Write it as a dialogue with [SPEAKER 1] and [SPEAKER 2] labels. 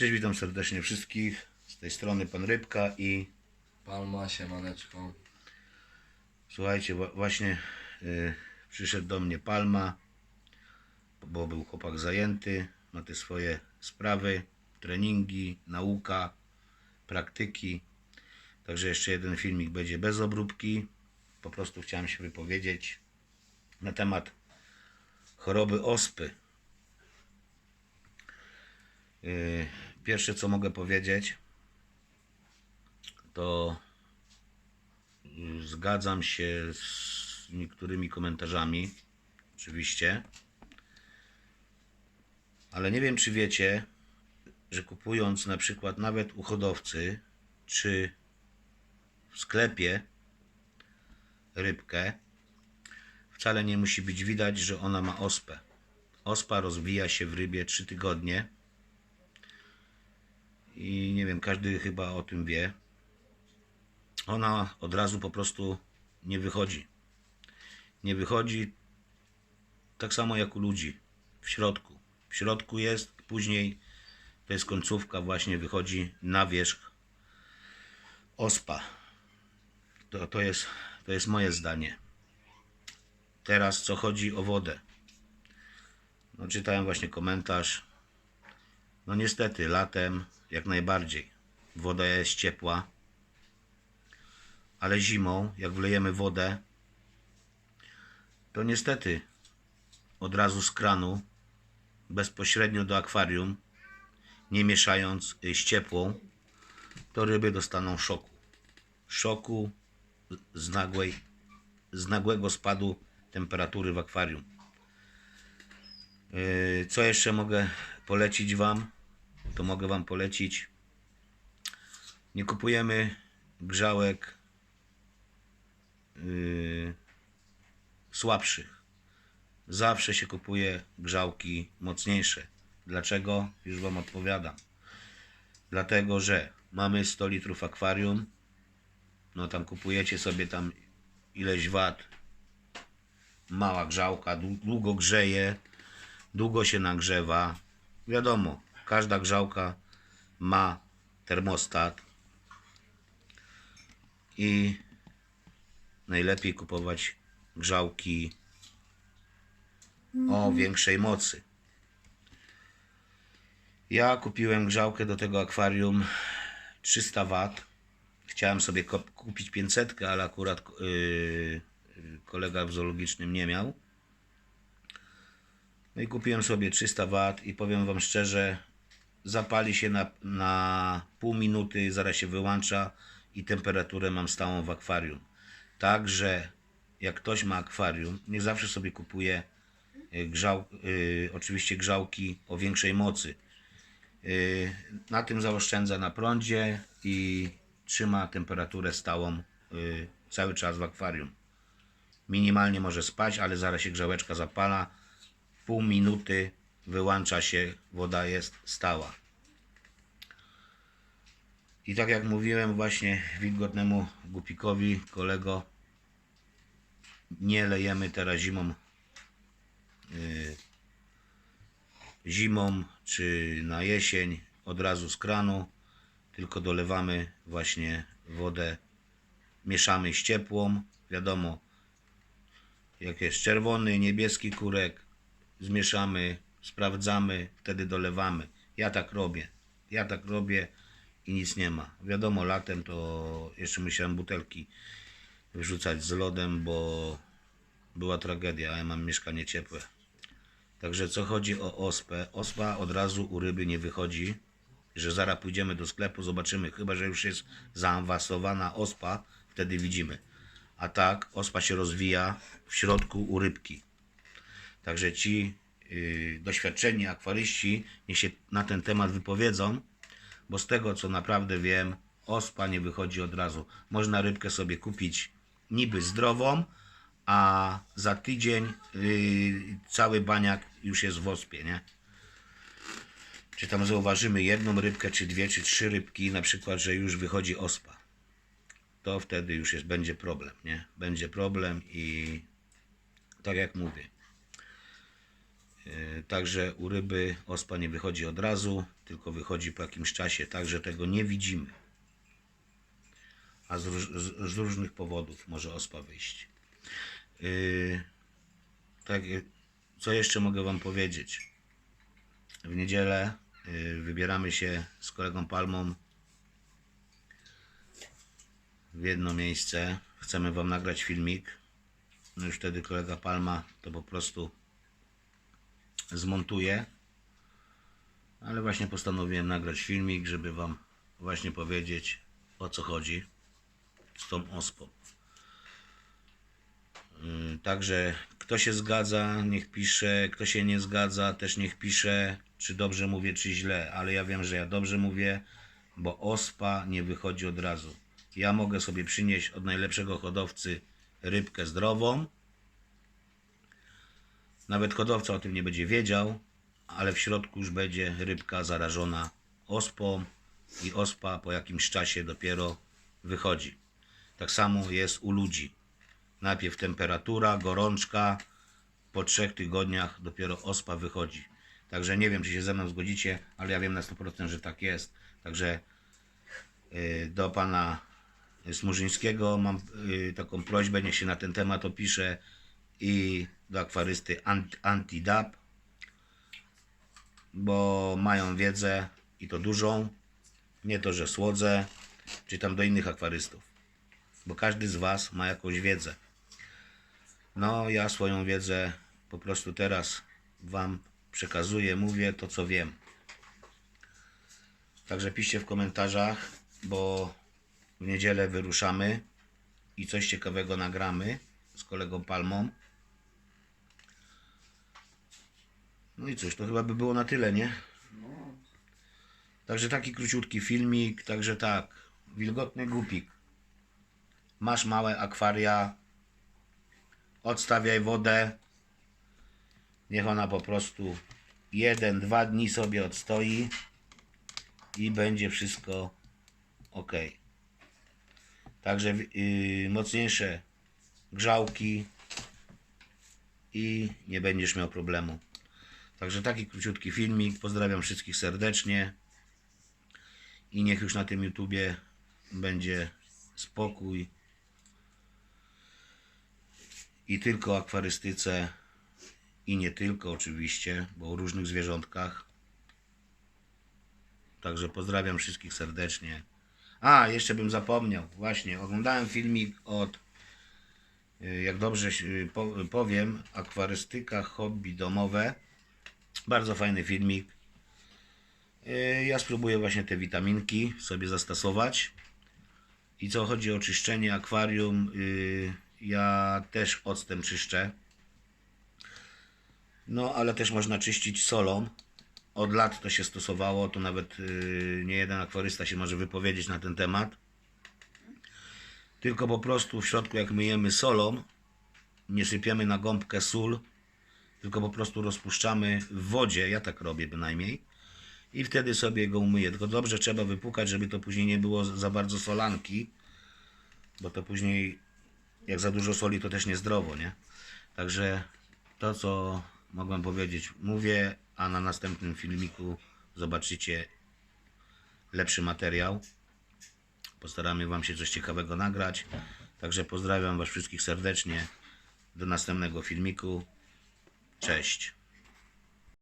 [SPEAKER 1] Cześć, witam serdecznie wszystkich. Z tej strony pan Rybka i
[SPEAKER 2] Palma, siemaneczko.
[SPEAKER 1] słuchajcie, właśnie y, przyszedł do mnie Palma, bo był chłopak zajęty, ma te swoje sprawy, treningi, nauka, praktyki. Także jeszcze jeden filmik będzie bez obróbki. Po prostu chciałem się wypowiedzieć na temat choroby ospy. Y, Pierwsze co mogę powiedzieć, to zgadzam się z niektórymi komentarzami, oczywiście, ale nie wiem, czy wiecie, że kupując na przykład nawet u hodowcy, czy w sklepie rybkę, wcale nie musi być widać, że ona ma ospę. Ospa rozwija się w rybie 3 tygodnie i nie wiem, każdy chyba o tym wie. Ona od razu po prostu nie wychodzi. Nie wychodzi tak samo jak u ludzi w środku. W środku jest, później to jest końcówka, właśnie wychodzi na wierzch ospa. To, to, jest, to jest moje zdanie. Teraz co chodzi o wodę. No, czytałem właśnie komentarz. No niestety, latem jak najbardziej. Woda jest ciepła, ale zimą, jak wlejemy wodę, to niestety od razu z kranu, bezpośrednio do akwarium, nie mieszając y, z ciepłą, to ryby dostaną szoku. Szoku z, nagłej, z nagłego spadu temperatury w akwarium. Yy, Co jeszcze mogę polecić Wam? To mogę Wam polecić. Nie kupujemy grzałek yy, słabszych. Zawsze się kupuje grzałki mocniejsze. Dlaczego? Już Wam odpowiadam. Dlatego, że mamy 100 litrów akwarium. No tam kupujecie sobie tam ileś wat. Mała grzałka, dłu- długo grzeje, długo się nagrzewa. Wiadomo, każda grzałka ma termostat i najlepiej kupować grzałki o większej mocy. Ja kupiłem grzałkę do tego akwarium 300 W. Chciałem sobie kupić 500, ale akurat yy, kolega w zoologicznym nie miał. No i kupiłem sobie 300 W i powiem Wam szczerze, zapali się na, na pół minuty, zaraz się wyłącza i temperaturę mam stałą w akwarium. Także jak ktoś ma akwarium, nie zawsze sobie kupuje y, grzał, y, oczywiście grzałki o większej mocy. Y, na tym zaoszczędza na prądzie i trzyma temperaturę stałą y, cały czas w akwarium. Minimalnie może spać, ale zaraz się grzałeczka zapala. Pół minuty wyłącza się, woda jest stała. I tak jak mówiłem właśnie wilgotnemu głupikowi, kolego, nie lejemy teraz zimą y, zimą czy na jesień od razu z kranu, tylko dolewamy właśnie wodę, mieszamy z ciepłą, wiadomo, jak jest czerwony, niebieski kurek, zmieszamy, sprawdzamy, wtedy dolewamy. Ja tak robię, ja tak robię i nic nie ma. Wiadomo, latem to jeszcze musiałem butelki wyrzucać z lodem, bo była tragedia, a ja mam mieszkanie ciepłe. Także co chodzi o ospę, ospa od razu u ryby nie wychodzi, że zaraz pójdziemy do sklepu, zobaczymy, chyba że już jest zaawansowana ospa, wtedy widzimy. A tak, ospa się rozwija w środku u rybki. Także ci doświadczeni akwaryści niech się na ten temat wypowiedzą, bo z tego co naprawdę wiem, ospa nie wychodzi od razu. Można rybkę sobie kupić niby zdrową, a za tydzień yy, cały baniak już jest w ospie, nie? Czy tam zauważymy jedną rybkę, czy dwie, czy trzy rybki, na przykład, że już wychodzi ospa. To wtedy już jest, będzie problem, nie? Będzie problem i tak jak mówię. Yy, Także u ryby ospa nie wychodzi od razu, tylko wychodzi po jakimś czasie, także tego nie widzimy. A z, z, różnych powodów może ospa wyjść. Yy, tak, yy, co jeszcze mogę Wam powiedzieć? W niedzielę yy, wybieramy się z kolegą Palmą w jedno miejsce. Chcemy Wam nagrać filmik. No już wtedy kolega Palma to po prostu zmontuję. Ale właśnie postanowiłem nagrać filmik, żeby Wam właśnie powiedzieć o co chodzi z tą ospą. Yy, Także kto się zgadza, niech pisze, kto się nie zgadza, też niech pisze, czy dobrze mówię, czy źle, ale ja wiem, że ja dobrze mówię, bo ospa nie wychodzi od razu. Ja mogę sobie przynieść od najlepszego hodowcy rybkę zdrową. Nawet hodowca o tym nie będzie wiedział, ale w środku już będzie rybka zarażona ospą i ospa po jakimś czasie dopiero wychodzi. Tak samo jest u ludzi. Najpierw temperatura, gorączka, po trzech tygodniach dopiero ospa wychodzi. Także nie wiem, czy się ze mną zgodzicie, ale ja wiem na 100%, że tak jest. Także y, do pana Smurzyńskiego mam y, taką prośbę, niech się na ten temat opisze i do akwarysty Ant- Antidap, bo mają wiedzę i to dużą, nie to, że słodzę, czy tam do innych akwarystów, bo każdy z Was ma jakąś wiedzę. No, ja swoją wiedzę po prostu teraz Wam przekazuję, mówię to, co wiem. Także piszcie w komentarzach, bo w niedzielę wyruszamy i coś ciekawego nagramy z kolegą Palmą. No i cóż, to chyba by było na tyle, nie? Także taki króciutki filmik, także tak, wilgotny głupik. Masz małe akwaria, odstawiaj wodę, niech ona po prostu jeden, dwa dni sobie odstoi i będzie wszystko ok. Także yy, mocniejsze grzałki i nie będziesz miał problemu. Także taki króciutki filmik. Pozdrawiam wszystkich serdecznie. I niech już na tym YouTubie będzie spokój. I tylko akwarystyce. I nie tylko oczywiście, bo o różnych zwierzątkach. Także pozdrawiam wszystkich serdecznie. A, jeszcze bym zapomniał. Właśnie, oglądałem filmik od, y, jak dobrze po- powiem, akwarystyka hobby domowe. Bardzo fajny filmik. Y, Ja spróbuję właśnie te witaminki sobie zastosować. I co chodzi o czyszczenie akwarium, y, ja też octem czyszczę. No, ale też można czyścić solą. Od lat to się stosowało, to nawet yy, nie jeden akwarysta się może wypowiedzieć na ten temat. Tylko po prostu w środku, jak myjemy solą, nie sypiemy na gąbkę sól, tylko po prostu rozpuszczamy w wodzie, ja tak robię bynajmniej, i wtedy sobie go umyję. Tylko dobrze trzeba wypukać, żeby to później nie było za bardzo solanki, bo to później, jak za dużo soli, to też niezdrowo, nie? Także to, co mogłem powiedzieć, mówię, a na następnym filmiku zobaczycie lepszy materiał. Postaramy Wam się coś ciekawego nagrać. Także pozdrawiam Was wszystkich serdecznie. Do następnego filmiku. Cześć.